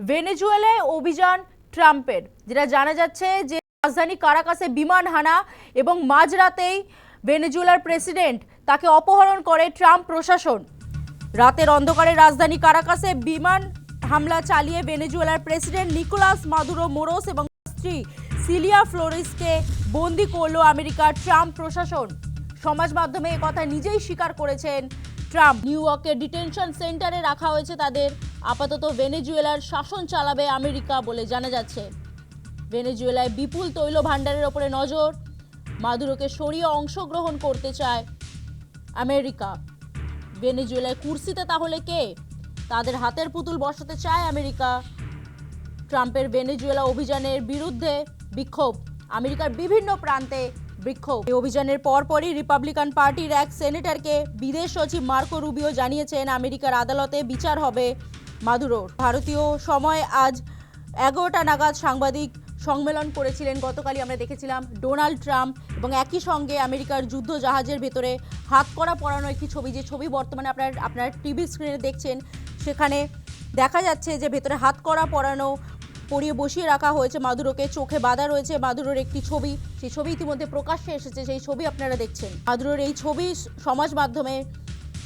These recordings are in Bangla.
ভেনেজুয়েলায় অভিযান ট্রাম্পের, যেটা জানা যাচ্ছে যে রাজধানী কারাকাসে বিমান হানা এবং মাঝরাতেই ভেনেজুয়েলার প্রেসিডেন্ট তাকে অপহরণ করে ট্রাম্প প্রশাসন। রাতের অন্ধকারে রাজধানী কারাকাসে বিমান হামলা চালিয়ে ভেনেজুয়েলার প্রেসিডেন্ট নিকোলাস মাদুরো মোরোস এবং স্ত্রী সিলিয়া ফ্লোরিসকে বন্দি করল আমেরিকার ট্রাম্প প্রশাসন। সমাজ মাধ্যমে কথা নিজেই স্বীকার করেছেন ট্রাম্প। নিউ ইয়র্কের ডিটেনশন সেন্টারে রাখা হয়েছে তাদের আপাতত ভেনেজুয়েলার শাসন চালাবে আমেরিকা বলে জানা যাচ্ছে। ভেনেজুয়েলায় বিপুল তৈল ভাণ্ডারের ওপরে নজর। মাদুরোকে সরিয়ে অংশগ্রহণ করতে চায় আমেরিকা। ভেনেজুয়েলায় কুর্সিতে তাহলে কে? তাদের হাতের পুতুল বসাতে চায় আমেরিকা। ট্রাম্পের ভেনেজুয়েলা অভিযানের বিরুদ্ধে বিক্ষোভ। আমেরিকার বিভিন্ন প্রান্তে বিক্ষোভ। এই অভিযানের পরপরই রিপাবলিকান পার্টির এক সেনেটরকে বিদেশ সচিব মার্কো রুবিও জানিয়েছেন, আমেরিকার আদালতে বিচার হবে মাদুরোর। ভারতীয় সময় আজ এগারোটা নাগাদ সাংবাদিক সম্মেলন করেছিলেন। গতকালই আমরা দেখেছিলাম ডোনাল্ড ট্রাম্প এবং একই সঙ্গে আমেরিকার যুদ্ধ জাহাজের ভেতরে হাত করা পড়ানো একটি ছবি। যে ছবি বর্তমানে আপনার আপনার টিভি স্ক্রিনে দেখছেন, সেখানে দেখা যাচ্ছে যে ভেতরে হাত করা পরানো, পরিয়ে বসিয়ে রাখা হয়েছে মাদুরোকে। চোখে বাঁধা রয়েছে মাদুরোর একটি ছবি। সেই ছবি ইতিমধ্যে প্রকাশ্যে এসেছে। সেই ছবি আপনারা দেখছেন। মাদুরোর এই ছবি সমাজ মাধ্যমে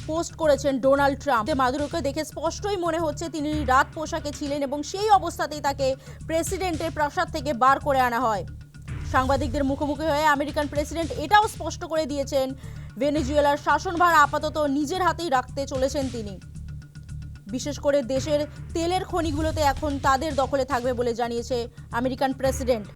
পোস্ট করেছেন ডোনাল্ড ট্রাম্প। মাদুরোকে দেখে স্পষ্টই মনে হচ্ছে তিনি রাত পোশাকে ছিলেন এবং সেই অবস্থাতেই তাকে প্রেসিডেন্টের প্রাসাদ থেকে বার করে আনা হয়। সাংবাদিকদের মুখোমুখি হয়ে আমেরিকান প্রেসিডেন্ট এটাও স্পষ্ট করে দিয়েছেন, ভেনেজুয়েলার শাসনভার আপাতত নিজের হাতেই রাখতে চলেছেন তিনি। বিশেষ করে দেশের তেলের খনিগুলোতে এখন তাদের দখলে থাকবে বলে জানিয়েছে আমেরিকান প্রেসিডেন্ট।